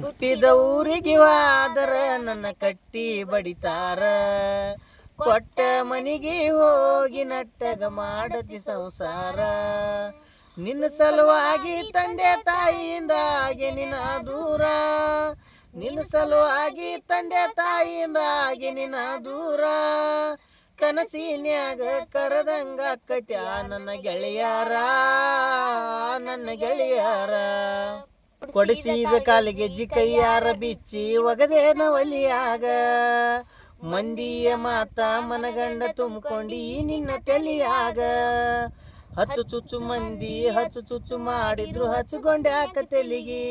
ಹುಟ್ಟಿದ ಊರಿಗೆ ವಾದರ ನನ್ನ ಕಟ್ಟಿ ಬಡಿತಾರ. ಕೊಟ್ಟ ಮನಿಗೆ ಹೋಗಿ ನಟ್ಟಗ ಮಾಡತಿ ಸಂಸಾರ. ನಿನ್ನ ಸಲುವಾಗಿ ತಂದೆ ತಾಯಿಯಿಂದ ಆಗಿ ನಿನ್ನ ದೂರ. ನಿನ್ನ ಸಲುವಾಗಿ ತಂದೆ ತಾಯಿಯಿಂದ ಆಗಿ ನಿನ್ನ ದೂರ. ಕನಸಿನ್ಯಾಗ ಕರದಂಗ ಅಕ್ಕತ್ಯ ನನ್ನ ಗೆಳೆಯಾರ ನನ್ನ ಗೆಳೆಯಾರ. ಕೊಡಿಸಿದ ಕಾಲಿಗೆ ಜಿ ಕೈಯಾರ ಬಿಚ್ಚಿ ಒಗದೇನ ಒಲಿಯಾಗ ಮಂದಿಯ ಮಾತ ಮನಗಂಡ ತುಂಬಿಕೊಂಡಿ ನಿನ್ನ ತಲಿಯಾಗ. ಹಚ್ಚು ಚುಚ್ಚು ಮಂದಿ ಹಚ್ಚು ಚುಚ್ಚು ಮಾಡಿದ್ರು ಹಚ್ಚುಕೊಂಡ್ಯಾಕ ತೆಲಿಗಿ.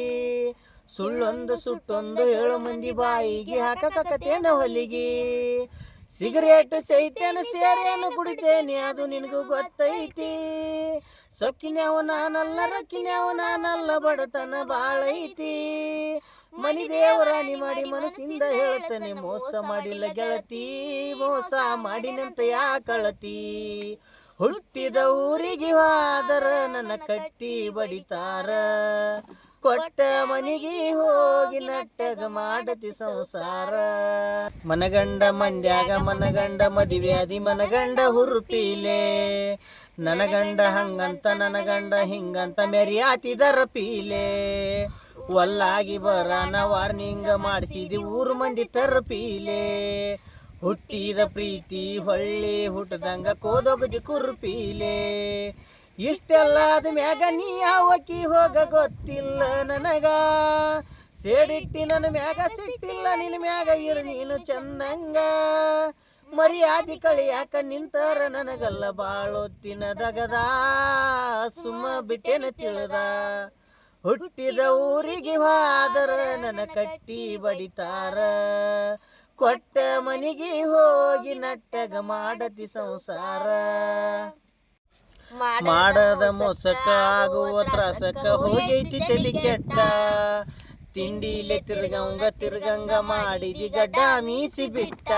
ಸುಳ್ಳೊಂದು ಸುಟ್ಟೊಂದು ಏಳು ಮಂದಿ ಬಾಯಿಗೆ ಹಾಕಕತ್ತೇನ ಹೊಲಿಗಿ ಸಿಗರೇಟ್ ಸೈತೇನ ಸೇರೇನು ಕುಡಿತೇನೆ ಅದು ನಿನಗೂ ಗೊತ್ತೈತಿ. ಸೊಕ್ಕಿನ್ಯಾವ ನಾನಲ್ಲ ರೊಕ್ಕಿನ್ಯಾವ ನಾನಲ್ಲ ಬಡತನ ಬಾಳೈತಿ. ಮನಿ ದೇವರಾಣಿ ಮಾಡಿ ಮನಸ್ಸಿಂದ ಹೇಳ್ತಾನೆ ಮೋಸ ಮಾಡಿಲ್ಲ ಗೆಳತಿ ಮೋಸ ಮಾಡಿನಂತ ಯಾಕಳತಿ ಹುಟ್ಟಿದ ಊರಿಗೆ ಹೋದರ ನನ್ನ ಕಟ್ಟಿ ಬಡಿತಾರ. ಕೊಟ್ಟ ಮನಿಗೆ ಹೋಗಿ ನಟ್ಟಗ ಮಾಡತಿ ಸಂಸಾರ. ಮನಗಂಡ ಮಂಡ್ಯಾಗ ಮನಗಂಡ ಮದಿವ್ಯಾದಿ ಮನಗಂಡ ಹುರುಪೀಲೆ. ನನಗಂಡ ಹಂಗಂತ ನನಗಂಡ ಹಿಂಗಂತ ಮೆರಿಯಾತಿದರ ಪೀಲೆ. ಒಲ್ಲಾಗಿ ಬರಾನ ವಾರ್ನಿಂಗ್ ಮಾಡಿಸಿದಿ ಊರು ಮಂದಿ ತರಪೀಲೆ ಹುಟ್ಟಿದ ಪ್ರೀತಿ ಹೊಳ್ಳಿ ಹುಟ್ಟದಂಗ ಕೋದೊಗದಿ ಕುರುಪೀಲೆ. ಇಷ್ಟೆಲ್ಲ ಆದ ಮ್ಯಾಗ ನೀ ಯಾವಕ್ಕಿ ಹೋಗ ಗೊತ್ತಿಲ್ಲ ನನಗ. ಸೇಡಿಟ್ಟಿ ನನ್ನ ಮ್ಯಾಗ, ಸಿಟ್ಟಿಲ್ಲ ನಿನ್ನ ಮ್ಯಾಗ, ಇರು ನೀನು ಚಂದಂಗ. ಮರ್ಯಾದಿ ಕಳಿಯಾಕ ನಿಂತಾರ ನನಗಲ್ಲ ಬಾಳೊತ್ತಿನ ದಗದ ಸುಮ್ಮ ಬಿಟ್ಟೆನ ತಿಳಿದ. ಹುಟ್ಟಿದ ಊರಿಗೆ ಹೋದರ ನನ್ನ ಕಟ್ಟಿ ಬಡಿತಾರ. ಕೊಟ್ಟ ಮನಿಗೆ ಹೋಗಿ ನಟ್ಟಗ ಮಾಡತಿ ಸಂಸಾರ. ಮಾಡದ ಮೋಸಕ ಆಗುವ ತ್ರಾಸಕ ಹೋಗೈತಿ ತಲಿ ಕೆಟ್ಟ. ತಿಂಡಿಲೆ ತಿರ್ಗಂಗ ತಿರ್ಗಂಗ ಮಾಡಿದಿ ಗಡ್ಡ ಮೀಸಿ ಬಿಟ್ಟ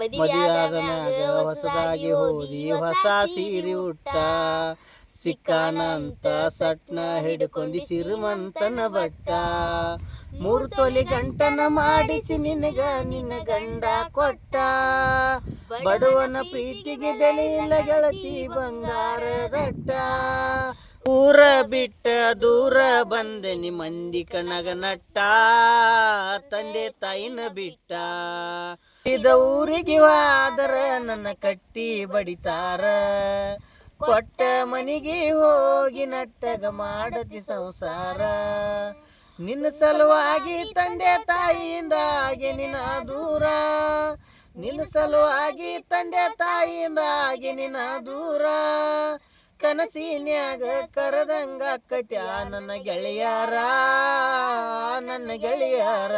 ಮದುವೆಯಾದ ಮ್ಯಾಗ ಹೊಸದಾಗಿ ಹೋದಿ ಹೊಸ ಸೀರೆ ಉಟ್ಟ. ಸಿಕ್ಕಾನಂತ ಸಟ್ನ ಹಿಡ್ಕೊಂಡಿ ಸಿರುಮಂತನ ಬಟ್ಟ. ಮೂರು ತೊಲಿ ಗಂಟನ ಮಾಡಿಸಿ ನಿನಗ ನಿನ್ನ ಗಂಡ ಕೊಟ್ಟ. ಬಡವನ ಪ್ರೀತಿಗೆ ಇಲ್ಲ ಬಂಗಾರ ಬಂಗಾರದಟ್ಟ ಊರ ಬಿಟ್ಟ ದೂರ ಬಂದೆ ನಿ ಮಂದಿ ಕಣಗ ನಟ್ಟ. ತಂದೆ ತಾಯಿನ ಬಿಟ್ಟ. ಇದ ಊರಿಗೆ ವಾದರ ನನ್ನ ಕಟ್ಟಿ ಬಡಿತಾರ. ಕೊಟ್ಟ ಮನಿಗೆ ಹೋಗಿ ನಟ್ಟಗ ಮಾಡತಿ ಸಂಸಾರ. ನಿನ್ನ ಸಲುವಾಗಿ ತಂದೆ ತಾಯಿಯಿಂದಾಗಿ ನಿನ್ನ ದೂರ. ನಿನ್ನ ಸಲುವಾಗಿ ತಂದೆ ತಾಯಿಯಿಂದಾಗಿ ನಿನ್ನ ದೂರ. ಕನಸಿನ್ಯಾಗ ಕರದಂಗ ಅಕ್ಕತ್ಯ ನನ್ನ ಗೆಳೆಯಾರ ನನ್ನ ಗೆಳೆಯಾರ.